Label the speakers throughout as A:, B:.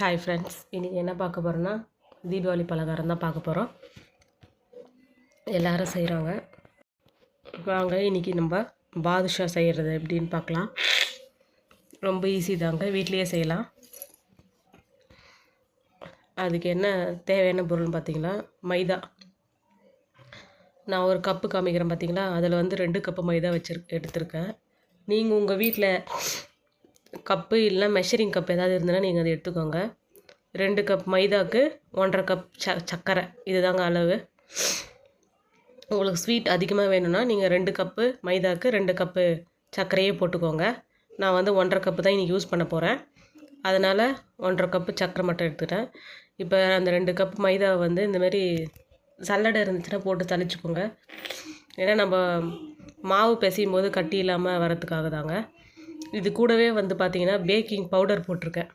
A: Hi friends இன்றைக்கி என்ன பார்க்க போகிறோன்னா தீபாவளி பலகாரம் தான் பார்க்க போகிறோம் எல்லோரும் செய்கிறாங்க வாங்க இன்றைக்கி நம்ம பாதுஷா செய்கிறது எப்படின்னு பார்க்கலாம். ரொம்ப ஈஸி தாங்க. வீட்லேயே செய்யலாம். அதுக்கு என்ன தேவையான பொருள்னு பார்த்தீங்கன்னா மைதா. நான் ஒரு கப்பு காமிக்கிறேன் பார்த்தீங்களா? அதில் வந்து ரெண்டு கப்பு மைதா வச்சிரு எடுத்திருக்கேன். நீங்கள் உங்கள் வீட்டில் கப்பு இல்லை மெஷரிங் கப் ஏதாவது இருந்ததுன்னா நீங்கள் அதை எடுத்துக்கோங்க. ரெண்டு கப் மைதாவுக்கு ஒன்றரை கப் ச சர்க்கரை. இதுதாங்க அளவு. உங்களுக்கு ஸ்வீட் அதிகமாக வேணும்னா நீங்கள் ரெண்டு கப்பு மைதாவுக்கு ரெண்டு கப்பு சர்க்கரையே போட்டுக்கோங்க. நான் வந்து ஒன்றரை கப்பு தான் இன்றைக்கி யூஸ் பண்ண போகிறேன் அதனால் ஒன்றரை கப்பு சர்க்கரை மட்டும் எடுத்துட்டேன். இப்போ அந்த ரெண்டு கப் மைதாவை வந்து இந்தமாரி சல்லடை இருந்துச்சுன்னா போட்டு தளிச்சுக்கோங்க. ஏன்னா நம்ம மாவு பிசையும் போது கட்டி இல்லாமல் வரத்துக்காக தாங்க இது கூடவே வந்து பார்த்திங்கன்னா பேக்கிங் பவுடர் போட்டிருக்கேன்.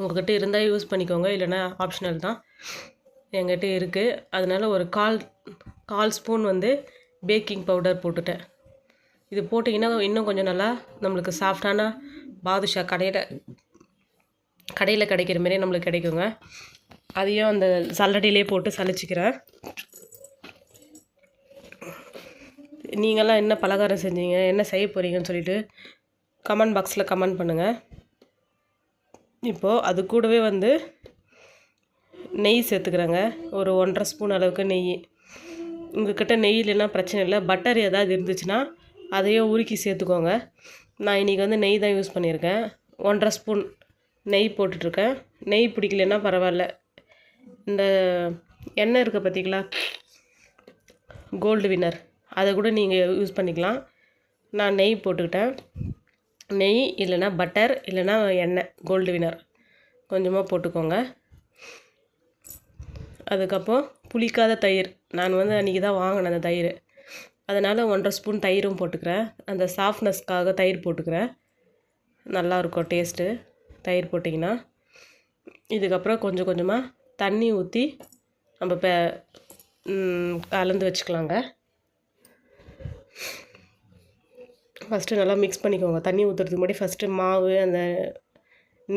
A: உங்கள்கிட்ட இருந்தால் யூஸ் பண்ணிக்கோங்க இல்லைன்னா ஆப்ஷனல் தான். என்கிட்ட இருக்குது அதனால் ஒரு கால் கால் ஸ்பூன் வந்து பேக்கிங் பவுடர் போட்டுட்டேன். இது போட்டிங்கன்னா இன்னும் கொஞ்சம் நல்லா நம்மளுக்கு சாஃப்டான பாதுஷா கடையில் கடையில் கிடைக்கிற மாரி நம்மளுக்கு கிடைக்குங்க. அதையும் அந்த சல்லடையிலே போட்டு சலிச்சிக்கிறேன் நீங்களாம் என்ன பலகாரம் செஞ்சீங்க? என்ன செய்ய போகிறீங்கன்னு சொல்லிட்டு கமெண்ட் பாக்ஸில் கமெண்ட் பண்ணுங்கள் இப்போது அது கூடவே வந்து நெய் சேர்த்துக்கிறேங்க. ஒரு ஒன்றரை ஸ்பூன் அளவுக்கு நெய். உங்கள்கிட்ட நெய் இல்லைன்னா பிரச்சனை இல்லை. பட்டர் ஏதாவது இருந்துச்சுன்னா அதையே உருக்கி சேர்த்துக்கோங்க. நான் இன்றைக்கி வந்து நெய் தான் யூஸ் பண்ணியிருக்கேன். ஒன்றரை ஸ்பூன் நெய் போட்டுட்ருக்கேன். நெய் பிடிக்கலன்னா பரவாயில்ல. இந்த எண்ணெய் இருக்குது பார்த்தீங்களா கோல்டு வின்னர். அதை கூட நீங்கள் யூஸ் பண்ணிக்கலாம். நான் நெய் போட்டுக்கிட்டேன். நெய் இல்லைன்னா பட்டர் இல்லைன்னா எண்ணெய் கோல்டு வினர் கொஞ்சமாக போட்டுக்கோங்க. அதுக்கப்புறம் புளிக்காத தயிர். நான் வந்து அன்றைக்கி தான் வாங்கினேன் அந்த தயிர். அதனால் ஒன்றரை ஸ்பூன் தயிரும் போட்டுக்கிறேன். அந்த சாஃப்ட்னஸ்க்காக தயிர் போட்டுக்கிறேன். நல்லாயிருக்கும் டேஸ்ட்டு தயிர் போட்டிங்கன்னா. இதுக்கப்புறம் கொஞ்சம் கொஞ்சமாக தண்ணி ஊற்றி நம்ம இப்போ கலந்து வச்சுக்கலாங்க. ஃபஸ்ட்டு நல்லா மிக்ஸ் பண்ணிக்கோங்க. தண்ணி ஊற்றுறதுக்கு முன்னாடி ஃபஸ்ட்டு மாவு அந்த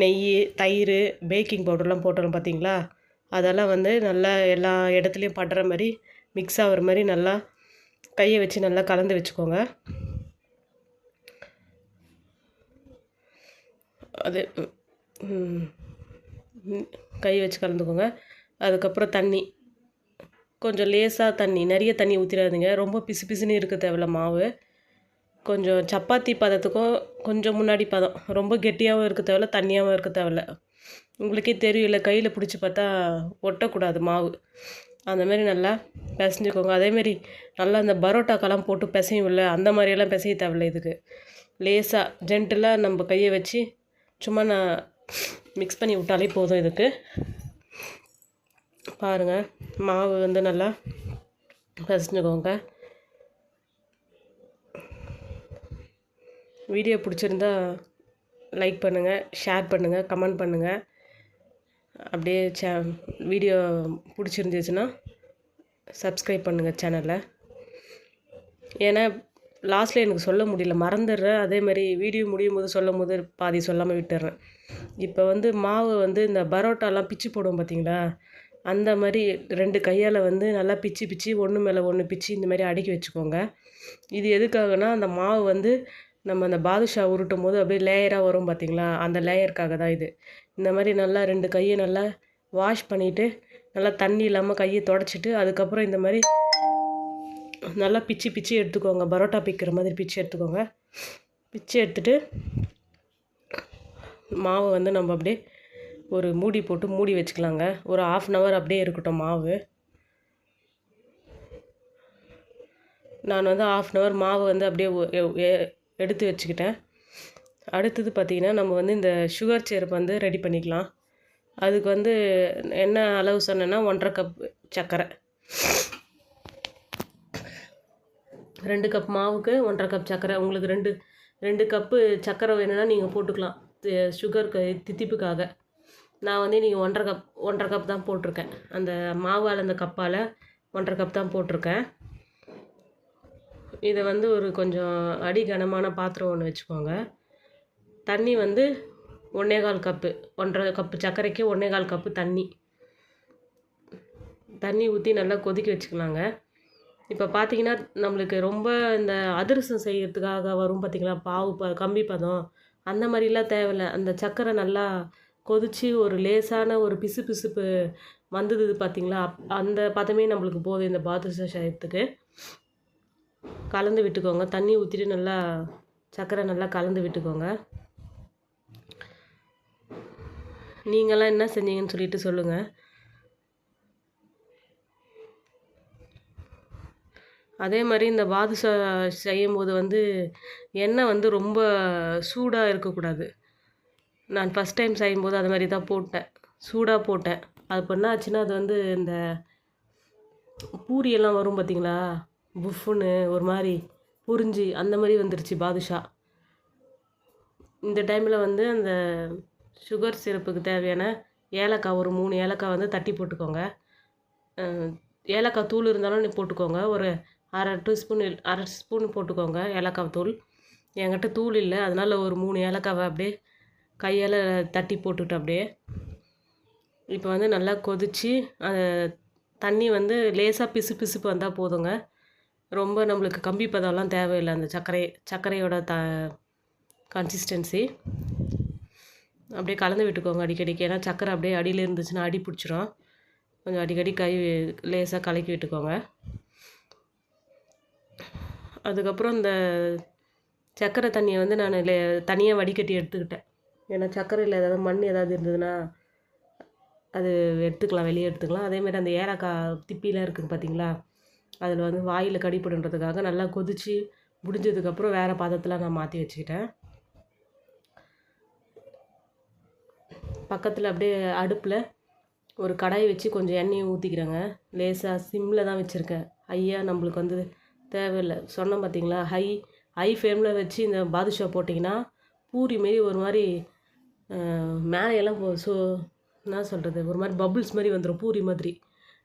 A: நெய் தயிர் பேக்கிங் பவுடர்லாம் போட்டுறோம் பார்த்தீங்களா அதெல்லாம் வந்து நல்லா எல்லா இடத்துலையும் படுற மாதிரி மிக்ஸ் ஆகிற மாதிரி நல்லா கையை வச்சு நல்லா கலந்து வச்சுக்கோங்க. அது கை வச்சு கலந்துக்கோங்க. அதுக்கப்புறம் தண்ணி. கொஞ்சம் லேசாக தண்ணி. நிறைய தண்ணி ஊற்றிடாதீங்க ரொம்ப பிசு பிசுன்னு இருக்க தேவையில்ல மாவு. கொஞ்சம் சப்பாத்தி பதத்துக்கும் கொஞ்சம் முன்னாடி பதம். ரொம்ப கெட்டியாகவும் இருக்க தேவையில்ல தண்ணியாகவும் இருக்க தேவையில்ல. உங்களுக்கே தெரியல கையில் பிடிச்சி பார்த்தா ஒட்டக்கூடாது மாவு. அந்தமாரி நல்லா பிசைஞ்சுக்கோங்க. அதேமாரி நல்லா அந்த பரோட்டாக்கெல்லாம் போட்டு பிசையும் இல்லை அந்த மாதிரியெல்லாம் பிசைய தேவையில்ல இதுக்கு. லேசாக ஜென்டலாக நம்ம கையை வச்சு சும்மா நான் மிக்ஸ் பண்ணி விட்டாலே போதும் இதுக்கு. பாருங்கள் மாவு வந்து நல்லா பிசைஞ்சுக்கோங்க. வீடியோ பிடிச்சிருந்தா லைக் பண்ணுங்கள் ஷேர் பண்ணுங்கள் கமெண்ட் பண்ணுங்கள் அப்படியே சே வீடியோ பிடிச்சிருந்துச்சுன்னா சப்ஸ்கிரைப் பண்ணுங்கள் சேனலை ஏன்னா லாஸ்ட்டில் எனக்கு சொல்ல முடியல மறந்துடுறேன். அதேமாதிரி வீடியோ முடியும் போது சொல்லும் போது பாதி சொல்லாமல் விட்டுறேன். இப்போ வந்து மாவு வந்து இந்த பரோட்டாலாம் பிச்சு போடுவோம் பார்த்தீங்களா அந்த மாதிரி ரெண்டு கையால் வந்து நல்லா பிச்சு பிச்சு ஒன்று மேலே ஒன்று பிச்சு இந்த மாதிரி அடுக்கி வச்சுக்கோங்க. இது எதுக்காகனா அந்த மாவு வந்து நம்ம அந்த பாதுஷா உருட்டும் போது அப்படியே லேயராக வரும் பார்த்திங்களா? அந்த லேயருக்காக தான் இது. இந்த மாதிரி நல்லா ரெண்டு கையை நல்லா வாஷ் பண்ணிவிட்டு நல்லா தண்ணி இல்லாமல் கையை தொடச்சிட்டு அதுக்கப்புறம் இந்த மாதிரி நல்லா பிச்சு பிச்சு எடுத்துக்கோங்க. பரோட்டா பிக்கிற மாதிரி பிச்சு எடுத்துக்கோங்க. பிச்சு எடுத்துகிட்டு மாவை வந்து நம்ம அப்படியே ஒரு மூடி போட்டு மூடி வச்சுக்கலாங்க. ஒரு ஆஃப் அன் ஹவர் அப்படியே இருக்கட்டும் மாவு. நான் வந்து ஆஃப் அன் ஹவர் மாவு வந்து அப்படியே எடுத்து வச்சுக்கிட்டேன். அடுத்தது பார்த்திங்கன்னா நம்ம வந்து இந்த சுகர் சிரப் வந்து ரெடி பண்ணிக்கலாம். அதுக்கு வந்து என்ன அளவு சொன்னேன்னா ஒன்றரை கப் சர்க்கரை. ரெண்டு கப் மாவுக்கு ஒன்றரை கப் சர்க்கரை. உங்களுக்கு ரெண்டு ரெண்டு கப்பு சர்க்கரை வேணும்னா நீங்கள் போட்டுக்கலாம். சுகருக்கு தித்திப்புக்காக. நான் வந்து நீங்கள் ஒன்றரை கப் ஒன்றரை கப் தான் போட்டிருக்கேன். அந்த மாவால் அந்த கப்பால் ஒன்றரை கப் தான் போட்டிருக்கேன். இதை வந்து ஒரு கொஞ்சம் அடி கனமான பாத்திரம் ஒன்று வச்சுக்கோங்க. தண்ணி வந்து ஒன்றே கால் கப்பு ஒன்றரை கப்பு சர்க்கரைக்கு ஒன்றே கால் கப்பு தண்ணி. தண்ணி ஊற்றி நல்லா கொதிக்க வச்சுக்கலாங்க. இப்போ பார்த்தீங்கன்னா நம்மளுக்கு ரொம்ப இந்த அதிரசம் செய்கிறதுக்காக வரும் பார்த்திங்களா பாவு ப கம்பி பதம் அந்த மாதிரிலாம் தேவையில்லை. அந்த சர்க்கரை நல்லா கொதித்து ஒரு லேசான ஒரு பிசு பிசுப்பு வந்தது பார்த்திங்களா அப் அந்த பதமே நம்மளுக்கு போதும் இந்த பாதுஷா செய்யறதுக்கு கலந்து விட்டுக்கோங்க. தண்ணி ஊற்றிட்டு நல்லா சர்க்கரை நல்லா கலந்து விட்டுக்கோங்க. நீங்களாம் என்ன செஞ்சீங்கன்னு சொல்லிட்டு சொல்லுங்கள் அதே மாதிரி இந்த பாதுஷா செய்யும்போது வந்து எண்ணெய் வந்து ரொம்ப சூடாக இருக்கக்கூடாது. நான் ஃபஸ்ட் டைம் செய்யும்போது அது மாதிரி தான் போட்டேன். சூடாக போட்டேன். அது பண்ணாச்சுன்னா என்ன ஆச்சுன்னா அது வந்து இந்த பூரியெல்லாம் வரும் பார்த்தீங்களா புஃப்னு ஒரு மாதிரி புரிஞ்சு அந்த மாதிரி வந்துருச்சு பாதுஷா. இந்த டைமில் வந்து அந்த சுகர் சிரப்புக்கு தேவையான ஏலக்காய் ஒரு மூணு ஏலக்காய் வந்து தட்டி போட்டுக்கோங்க. ஏலக்காய் தூள் இருந்தாலும் நீ போட்டுக்கோங்க. ஒரு அரை டீஸ்பூன் அரை ஸ்பூன் போட்டுக்கோங்க ஏலக்காய் தூள். என்கிட்ட தூள் இல்லை அதனால் ஒரு மூணு ஏலக்காவை அப்படியே கையால் தட்டி போட்டுக்கிட்டு அப்படியே இப்போ வந்து நல்லா கொதித்து அந்த தண்ணி வந்து லேசாக பிசு பிசுப்பு வந்தால் போதுங்க. ரொம்ப நம்மளுக்கு கம்பி பதம்லாம் தேவையில்லை. அந்த சர்க்கரை சர்க்கரையோட த கன்சிஸ்டன்சி அப்படியே கலந்து விட்டுக்கோங்க அடிக்கடிக்கு. ஏன்னா சர்க்கரை அப்படியே அடியில் இருந்துச்சுன்னா அடி பிடிச்சிரும். கொஞ்சம் அடிக்கடி கை லேசாக கலக்கி விட்டுக்கோங்க. அதுக்கப்புறம் இந்த சர்க்கரை தண்ணியை வந்து நான் லே தனியாக வடிகட்டி எடுத்துக்கிட்டேன். ஏன்னா சர்க்கரையில் ஏதாவது மண் ஏதாவது இருந்ததுன்னா அது எடுத்துக்கலாம் வெளியே எடுத்துக்கலாம். அதேமாதிரி அந்த ஏலக்காய் திப்பிலாம் இருக்குது பார்த்தீங்களா அதில் வந்து வாயில் கடிப்படுன்றதுக்காக நல்லா கொதித்து முடிஞ்சதுக்கப்புறம் வேறு பாத்திரத்தில் நான் மாற்றி வச்சுக்கிட்டேன். பக்கத்தில் அப்படியே அடுப்பில் ஒரு கடாய் வச்சு கொஞ்சம் எண்ணெயை ஊற்றிக்கிறேங்க லேசாக சிம்மில் தான் வச்சுருக்கேன். ஹையாக நம்மளுக்கு வந்து தேவையில்லை. சொன்னோம் பார்த்தீங்களா ஹை ஹை ஃப்ளேமில் வச்சு இந்த பாதுஷா போட்டிங்கன்னா பூரி மாரி ஒரு மாதிரி மேலே மேலையெல்லாம் போ ஸோ என்ன சொல்கிறது ஒரு மாதிரி பபுள்ஸ் மாதிரி வந்துடும் பூரி மாதிரி.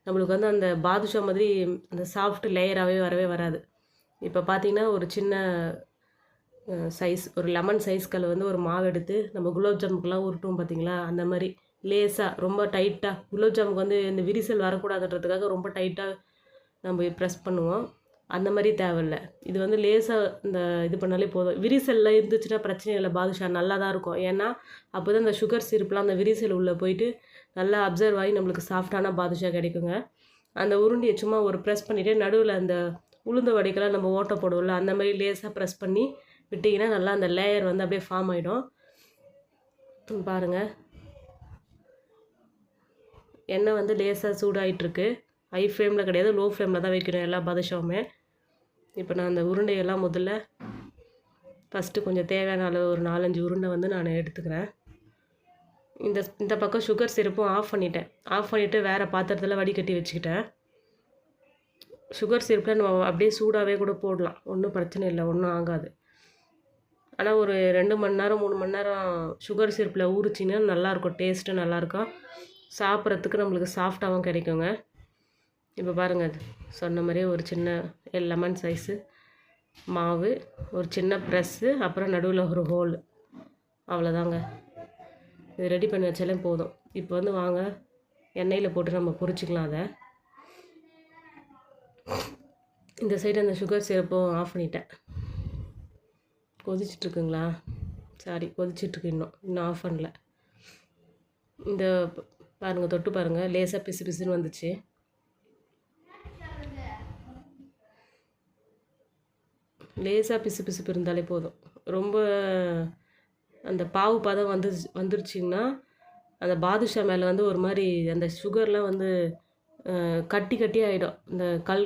A: நம்மளுக்கு வந்து அந்த பாதுஷா மாதிரி அந்த சாஃப்ட் லேயராகவே வரவே வராது. இப்போ பார்த்தீங்கன்னா ஒரு சின்ன சைஸ் ஒரு லெமன் சைஸ்களில் வந்து ஒரு மாவு எடுத்து நம்ம குலோப் ஜாமுக்கெலாம் உருட்டும் பார்த்தீங்களா அந்த மாதிரி லேசாக ரொம்ப டைட்டாக குலோப் ஜாமுக்கு வந்து இந்த விரிசல் வரக்கூடாதுன்றதுக்காக ரொம்ப டைட்டாக நம்ம ப்ரெஸ் பண்ணுவோம். அந்த மாதிரி தேவையில்ல. இது வந்து லேசாக இந்த இது பண்ணாலே போதும். விரிசல்லாம் இருந்துச்சுன்னா பிரச்சனை இல்லை பாதுஷா நல்லா தான் இருக்கும். ஏன்னா அப்போ தான் இந்த சுகர் சிரப்லாம் அந்த விரிசல் உள்ளே போயிட்டு நல்லா அப்சர்வ் ஆகி நம்மளுக்கு சாஃப்டான பாதுஷா கிடைக்குங்க. அந்த உருண்டியை சும்மா ஒரு ப்ரெஸ் பண்ணிவிட்டு நடுவில் அந்த உளுந்த வடைக்கெல்லாம் நம்ம ஓட்டை போடுவோம்ல அந்த மாதிரி லேசாக ப்ரெஸ் பண்ணி விட்டிங்கன்னா நல்லா அந்த லேயர் வந்து அப்படியே ஃபார்ம் ஆகிடும் பாருங்கள் எண்ணெய் வந்து லேசாக சூடாகிட்டுருக்கு ஹை ஃப்ளேமில் கிடையாது லோ ஃப்ளேமில் தான் வைக்கணும் எல்லா பாதுஷாவுமே. இப்போ நான் அந்த உருண்டையெல்லாம் முதல்ல ஃபஸ்ட்டு கொஞ்சம் தேவையான அளவு ஒரு நாலஞ்சு உருண்டை வந்து நான் எடுத்துக்கிறேன். இந்த இந்த பக்கம் சுகர் சிரப்பும் ஆஃப் பண்ணிட்டேன். ஆஃப் பண்ணிவிட்டு வேறு பாத்திரத்தில் வடிகட்டி வச்சுக்கிட்டேன். சுகர் சிரப்பில் நம்ம அப்படியே சூடாகவே கூட போடலாம். ஒன்றும் பிரச்சனை இல்லை ஒன்றும் ஆகாது. ஆனால் ஒரு ரெண்டு மணி நேரம் மூணு மணி நேரம் சுகர் சிரப்பில் ஊறிச்சின்னா நல்லாயிருக்கும் டேஸ்ட்டும் நல்லாயிருக்கும் சாப்பிட்றதுக்கு நம்மளுக்கு சாஃப்டாகவும் கிடைக்குங்க. இப்போ பாருங்கள் அது சொன்ன மாதிரியே ஒரு சின்ன லெமன் சைஸு மாவு ஒரு சின்ன ப்ரெஸ்ஸு அப்புறம் நடுவில் ஒரு ஹோல் அவ்வளோதாங்க இது ரெடி பண்ணி வச்சாலே போதும். இப்போ வந்து வாங்க. எண்ணெயில் போட்டு நம்ம பொரிச்சிக்கலாம் அதை. இந்த சைடு அந்த சுகர் சிரப்பும் ஆஃப் பண்ணிட்டேன். கொதிச்சிட்ருக்குங்களா சாரி கொதிச்சிட்ருக்கு இன்னும். இன்னும் ஆஃப் பண்ணல. இந்த பாருங்கள் தொட்டு பாருங்கள் லேசாக பிசு பிசுன்னு வந்துச்சு. லேசாக பிசு பிசுப்பு இருந்தாலே போதும். ரொம்ப அந்த பாவு பதம் வந்து வந்துருச்சிங்கன்னா அந்த பாதுஷா மேலே வந்து ஒரு மாதிரி அந்த சுகர்லாம் வந்து கட்டி கட்டி ஆகிடும் இந்த கல்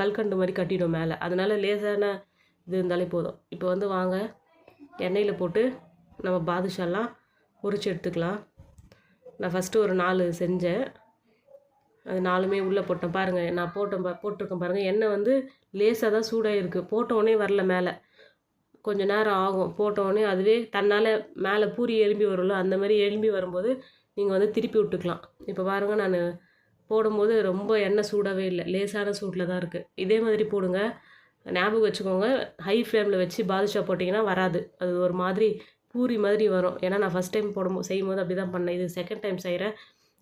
A: கல்கண்டு மாதிரி கட்டிடும் மேலே. அதனால் லேசான இது இருந்தாலே போதும். இப்போ வந்து வாங்க. எண்ணெயில் போட்டு நம்ம பாதுஷாலாம் பொரிச்சு எடுத்துக்கலாம். நான் ஃபஸ்ட்டு ஒரு நாலு செஞ்சேன். அது நாலுமே உள்ளே போட்டேன். பாருங்கள் நான் போட்டேன் பா போட்டிருக்கேன் பாருங்கள் எண்ணெய் வந்து லேசாக தான் சூடாக இருக்குது போட்ட உடனே வரல மேலே. கொஞ்சம் நேரம் ஆகும். போட்டோடனே அதுவே தன்னால் மேலே பூரி எலும்பி வரும்ல அந்த மாதிரி எலும்பி வரும்போது நீங்கள் வந்து திருப்பி விட்டுக்கலாம். இப்போ பாருங்கள் நான் போடும்போது ரொம்ப எண்ணெய் சூடாகவே இல்லை. லேசான சூட்டில் தான் இருக்குது இதே மாதிரி போடுங்க. ஞாபகம் வச்சுக்கோங்க ஹை ஃப்ளேமில் வச்சு பாதுஷா போட்டிங்கன்னா வராது. அது ஒரு மாதிரி பூரி மாதிரி வரும். ஏன்னா நான் ஃபஸ்ட் டைம் போடும்போது செய்யும்போது அப்படி தான் பண்ணேன். இது செகண்ட் டைம் செய்கிறேன்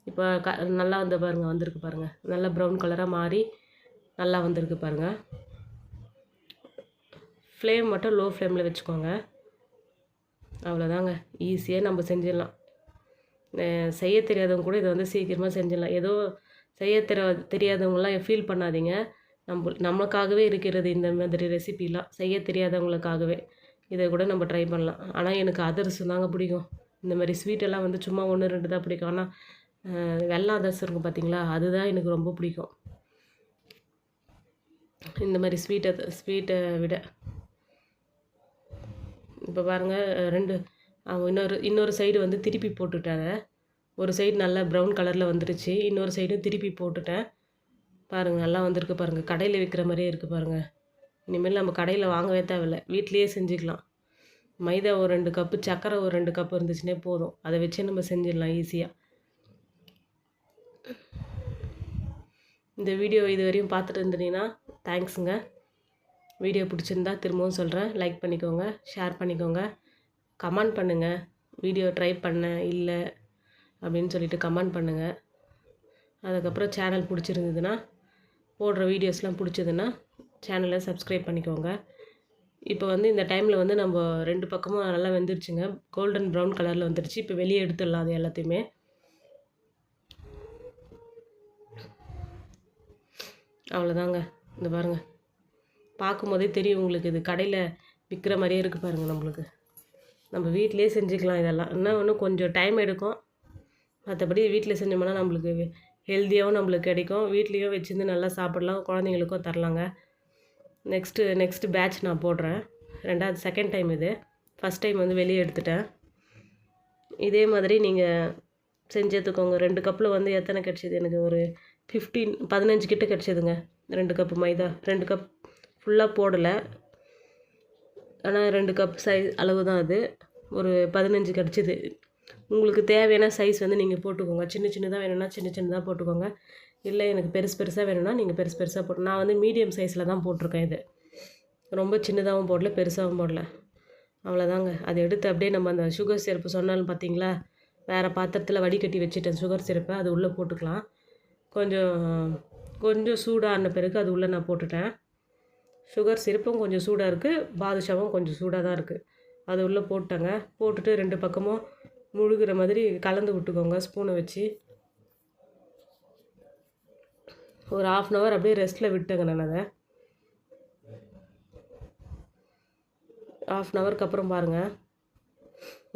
A: இப்போ க நல்லா வந்து பாருங்கள் வந்திருக்கு பாருங்கள் நல்லா ப்ரௌன் கலராக மாறி நல்லா வந்திருக்கு பாருங்கள் ஃப்ளேம் மட்டும் லோ ஃப்ளேமில் வச்சுக்கோங்க. அவ்வளோதாங்க ஈஸியாக நம்ம செஞ்சிடலாம். செய்ய தெரியாதவங்க கூட இதை வந்து சீக்கிரமாக செஞ்சிடலாம். ஏதோ செய்ய தெரிய தெரியாதவங்களாம் ஃபீல் பண்ணாதீங்க. நம்ம நமக்காகவே இருக்கிறது இந்த மாதிரி ரெசிபிலாம் செய்ய தெரியாதவங்களுக்காகவே. இதை கூட நம்ம ட்ரை பண்ணலாம். ஆனால் எனக்கு அதிரசம் தாங்க பிடிக்கும். இந்த மாதிரி ஸ்வீட்டெல்லாம் வந்து சும்மா ஒன்று ரெண்டு தான் பிடிக்கும். ஆனால் வெள்ளம் வெள்ளை அதிரசம் இருக்கும் பார்த்தீங்களா அதுதான் எனக்கு ரொம்ப பிடிக்கும். இந்த மாதிரி ஸ்வீட்டை ஸ்வீட்டை விட. இப்போ பாருங்கள் ரெண்டு இன்னொரு இன்னொரு சைடு வந்து திருப்பி போட்டுட்டாங்க ஒரு சைடு நல்லா ப்ரௌன் கலரில் வந்துருச்சு. இன்னொரு சைடும் திருப்பி போட்டுட்டேன். பாருங்கள் நல்லா வந்திருக்கு பாருங்கள் கடையில் விற்கிற மாதிரியே இருக்குது பாருங்கள் இனிமேல் நம்ம கடையில் வாங்கவே தேவையில்ல. வீட்லேயே செஞ்சுக்கலாம். மைதா ஒரு ரெண்டு கப்பு சர்க்கரை ஒரு ரெண்டு கப்பு இருந்துச்சுன்னே போதும். அதை வச்சு நம்ம செஞ்சிடலாம் ஈஸியாக இந்த வீடியோ இது வரையும் பார்த்துட்டு இருந்தீங்கன்னா தேங்க்ஸுங்க வீடியோ பிடிச்சிருந்தா திரும்பவும் சொல்கிறேன் லைக் பண்ணிக்கோங்க ஷேர் பண்ணிக்கோங்க. கமெண்ட் பண்ணுங்கள் வீடியோ ட்ரை பண்ண இல்லை அப்படின்னு சொல்லிட்டு கமெண்ட் பண்ணுங்கள் அதுக்கப்புறம் சேனல் பிடிச்சிருந்ததுன்னா போடுற வீடியோஸ்லாம் பிடிச்சதுன்னா சேனலை சப்ஸ்கிரைப் பண்ணிக்கோங்க. இப்போ வந்து இந்த டைமில் வந்து நம்ம ரெண்டு பக்கமும் நல்லா வெந்துருச்சுங்க. கோல்டன் ப்ரௌன் கலரில் வந்துருச்சு. இப்போ வெளியே எடுத்துடலாம் அது எல்லாத்தையுமே. அவ்வளோதாங்க இந்த பாருங்கள் பார்க்கும்போதே தெரியும் உங்களுக்கு இது கடையில் விற்கிற மாதிரியே இருக்குது பாருங்கள் நம்மளுக்கு. நம்ம வீட்டிலே செஞ்சுக்கலாம் இதெல்லாம். இன்னும் இன்னும் கொஞ்சம் டைம் எடுக்கும். மற்றபடி வீட்டில் செஞ்சோம்னா நம்மளுக்கு ஹெல்த்தியாகவும் நம்மளுக்கு கிடைக்கும். வீட்லேயும் வச்சுருந்து நல்லா சாப்பிடலாம். குழந்தைங்களுக்கும் தரலாங்க. நெக்ஸ்ட்டு நெக்ஸ்ட்டு பேட்ச் நான் போடுறேன். ரெண்டாவது செகண்ட் டைம் இது. ஃபஸ்ட் டைம் வந்து வெளியே எடுத்துட்டேன். இதே மாதிரி நீங்கள் செஞ்சு எடுத்துக்கோங்க ரெண்டு கப்பில் வந்து எத்தனை கிடச்சிது? எனக்கு ஒரு ஃபிஃப்டீன் பதினஞ்சு கிட்ட கிடச்சிதுங்க. ரெண்டு கப்பு மைதா. ரெண்டு கப் ஃபுல்லாக போடலை. ஆனால் ரெண்டு கப் சைஸ் அளவு தான் அது. ஒரு பதினஞ்சு கிடச்சிது. உங்களுக்கு தேவையான சைஸ் வந்து நீங்கள் போட்டுக்கோங்க. சின்ன சின்னதாக வேணும்னா சின்ன சின்னதாக போட்டுக்கோங்க. இல்லை எனக்கு பெருசு பெருசாக வேணும்னா நீங்கள் பெருசு பெருசாக போட்டு நான் வந்து மீடியம் சைஸில் தான் போட்டிருக்கேன் இது. ரொம்ப சின்னதாகவும் போடல பெருசாகவும் போடல. அவ்வளோதாங்க அதை எடுத்து அப்படியே நம்ம அந்த சுகர் சிரப்பு சொன்னாலும் பார்த்தீங்களா? வேறு பாத்திரத்தில் வடிகட்டி வச்சுட்டேன் சுகர் சிரப்பை அது உள்ளே போட்டுக்கலாம். கொஞ்சம் கொஞ்சம் சூடான பிறகு அது உள்ளே நான் போட்டுட்டேன். சுகர் சிரப்பும் கொஞ்சம் சூடாக இருக்குது பாதுஷாவும் கொஞ்சம் சூடாக தான் இருக்குது அது உள்ளே போட்டேங்க. போட்டுட்டு ரெண்டு பக்கமும் முழுகிற மாதிரி கலந்து விட்டுக்கோங்க ஸ்பூனை வச்சு. ஒரு ஆஃப் அன் ஹவர் அப்படியே ரெஸ்ட்டில் விட்டேங்க நான் அதை. ஆஃப் அன் ஹவருக்கு அப்புறம் பாருங்கள்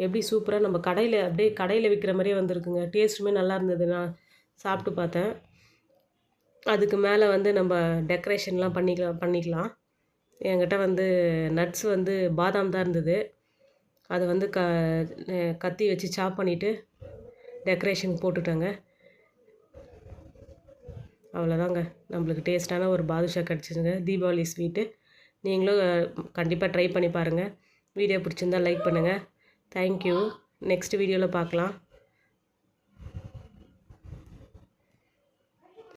A: எப்படி சூப்பராக நம்ம கடையில் அப்படியே கடையில் விற்கிற மாதிரியே வந்திருக்குங்க. டேஸ்ட்டுமே நல்லா இருந்தது. நான் சாப்பிட்டு பார்த்தேன். அதுக்கு மேலே வந்து நம்ம டெக்கரேஷன்லாம் பண்ணிக்கலாம் பண்ணிக்கலாம். என்கிட்ட வந்து நட்ஸ் வந்து பாதாம் தான் இருந்தது. அதை வந்து க கத்தி வச்சு சாப் பண்ணிவிட்டு டெக்கரேஷன் போட்டுட்டேங்க. அவ்வளோதாங்க நம்மளுக்கு டேஸ்ட்டான ஒரு பாதுஷா கிடச்சிருங்க தீபாவளி ஸ்வீட்டு நீங்களும் கண்டிப்பாக ட்ரை பண்ணி பாருங்கள் வீடியோ பிடிச்சிருந்தா லைக் பண்ணுங்கள் தேங்க்யூ நெக்ஸ்ட் வீடியோவில் பார்க்கலாம்